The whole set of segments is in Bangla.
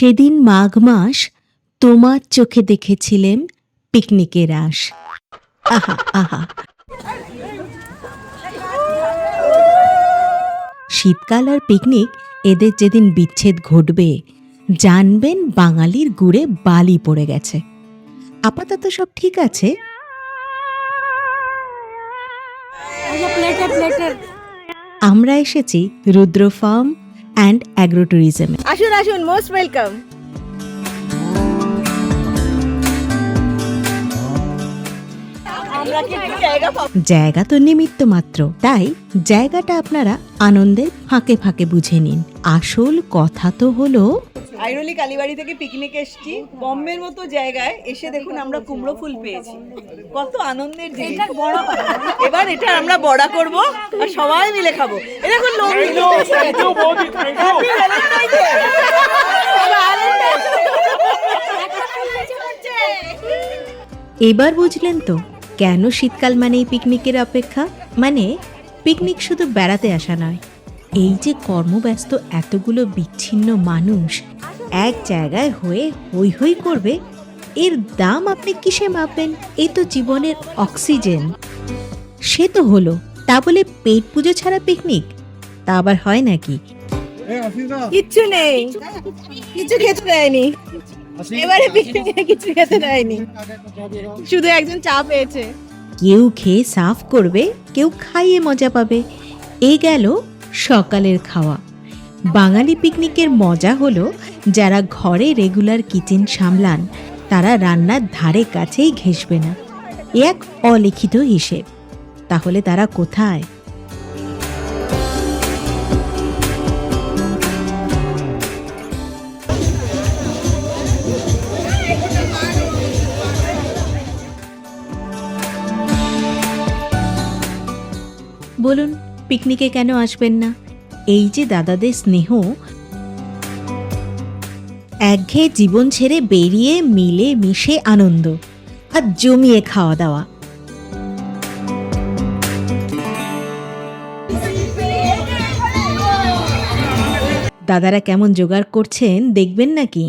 সেদিন মাঘ মাস তোমার চোখে দেখেছিলেন পিকনিকের আস আহা আহা। শীতকাল আর পিকনিক এদের যেদিন বিচ্ছেদ ঘটবে, জানবেন বাঙালির গুড়ে বালি পড়ে গেছে। আপাতত সব ঠিক আছে? আমরা এসেছি রুদ্র ফার্ম অ্যান্ড অ্যাগ্রো ট্যুরিজমে আসুন আসুন মোস্ট ওয়েলকাম আমরা কি একটু জায়গা জায়গা তো নিমিত্ত মাত্র তাই জায়গাটা আপনারা আনন্দের ফাঁকে ফাঁকে বুঝে নিন। আসল কথা তো হলো আইরলি কালীবাড়ি থেকে পিকনিক এসেছি। বম্বের মতো জায়গায় এসে দেখুন আমরা কুমড়ো ফুল পেয়েছি। কত আনন্দের জিনিস। এবার এটা আমরা বড়া করব আর সবাই মিলে খাব। এ দেখুন লোক। এবার বুঝলেন তো কেন শীতকাল মানেই পিকনিকের অপেক্ষা? মানে পিকনিক শুধু বেড়াতে আসা নয়। এই যে কর্মব্যস্ত এতগুলো বিচ্ছিন্ন মানুষ এক জায়গায় হয়ে হই হই করবে এর দাম আপনি কিসে মাপবেন? এই তো জীবনের অক্সিজেন। সে তো হলো তা বলে পেট পুজো ছাড়া পিকনিক তা আবার হয় নাকি? কিচ্ছু নেই। কিছু খেতে দেয়নি। এবারে পিকনিকে কিছু খেতে দেয়নি। শুধু একজন চা পেয়েছে। কেউ খেয়ে সাফ করবে কেউ খাইয়ে মজা পাবে। এই গেল সকালের খাওয়া। বাঙালি পিকনিকের মজা হলো যারা ঘরে রেগুলার কিচেন সামলান, তারা রান্নার ধারে কাছেই ঘেসবে না। এ এক অলিখিত হিসেব। তাহলে তারা কোথায়? বলুন, পিকনিকে কেন আসবেন না? এই যে দাদাদের স্নেহ একঘেয়ে জীবন ছেড়ে বেরিয়ে, মিলে, মিশে আনন্দ আর জমিয়ে খাওয়া দাওয়া। দাদারা কেমন জোগাড় করছেন দেখবেন নাকি?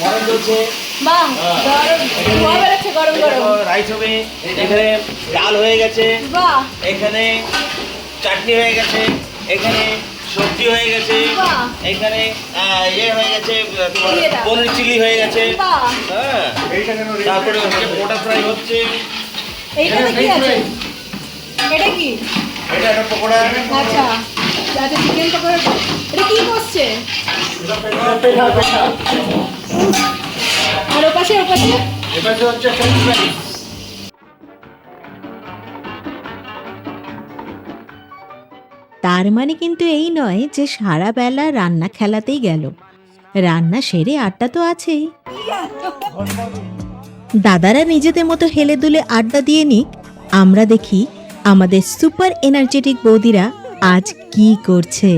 মটন চলছে। বাহ ধোয়া বেরোচ্ছে গরম গরম। রাইস হবে এখানে ডাল হয়ে গেছে এখানে চাটনি হয়ে গেছে এখানে সবজি হয়ে গেছে এখানে আহ, ইয়ে হয়ে গেছে? পনির চিলি হয়ে গেছে। হ্যাঁ। তারপরে হচ্ছে পোটা ফ্রাই হচ্ছে। এইটাতে কি আছে? এটা কি? এটা একটা পকোড়া। আচ্ছা। আচ্ছা চিকেন পকোড়া। এটা কি করছে? আর ওপাশে ওপাশে এবার হচ্ছে ফ্রেঞ্চ ফ্রাইস তার মানে কিন্তু এই নয় যে সারা বেলা রান্না খেলাতেই গেল। রান্না সেরে আড্ডা তো আছেই। দাদারা নিজেদের মতো হেলে দুলে আড্ডা দিয়ে নিক। আমরা দেখি আমাদের সুপার এনার্জেটিক বৌদিরা আজ কি করছে।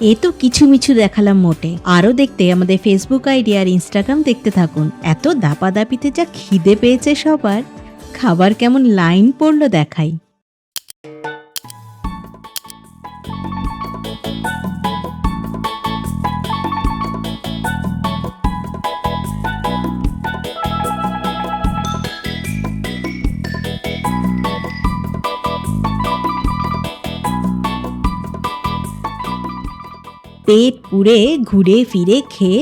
এ তো কিছু মিছু দেখালাম মোটে। আরও দেখতে আমাদের ফেসবুক আইডি আর ইনস্টাগ্রাম দেখতে থাকুন। এত দাপাদাপিতে যা খিদে পেয়েছে সবার, খাবার কেমন লাইন পড়ল দেখাই। পেট পুড়ে ঘুরে ফিরে খেয়ে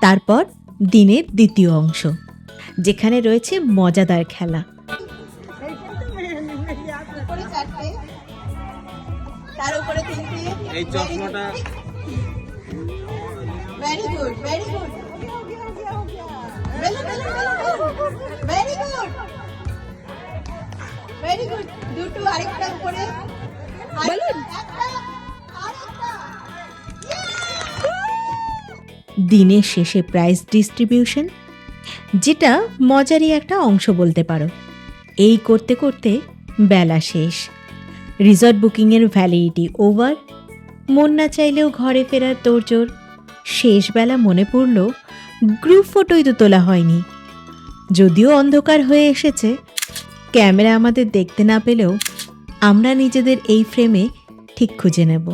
তারপর দিনের দ্বিতীয় অংশ যেখানে রয়েছে মজাদার খেলা। তার উপরে এই চশমাটা। Very good very good very good very good দুটো আরেকটা বলুন। দিনের শেষে প্রাইজ ডিস্ট্রিবিউশন যেটা মজারই একটা অংশ বলতে পারো। এই করতে করতে বেলা শেষ। রিসর্ট বুকিংয়ের ভ্যালিডিটি ওভার মন না চাইলেও ঘরে ফেরার তোড়জোড়। শেষ বেলা মনে পড়ল গ্রুপ ফটোই তো তোলা হয়নি। যদিও অন্ধকার হয়ে এসেছে, ক্যামেরা আমাদের দেখতে না পেলেও আমরা নিজেদের এই ফ্রেমে ঠিক খুঁজে নেব।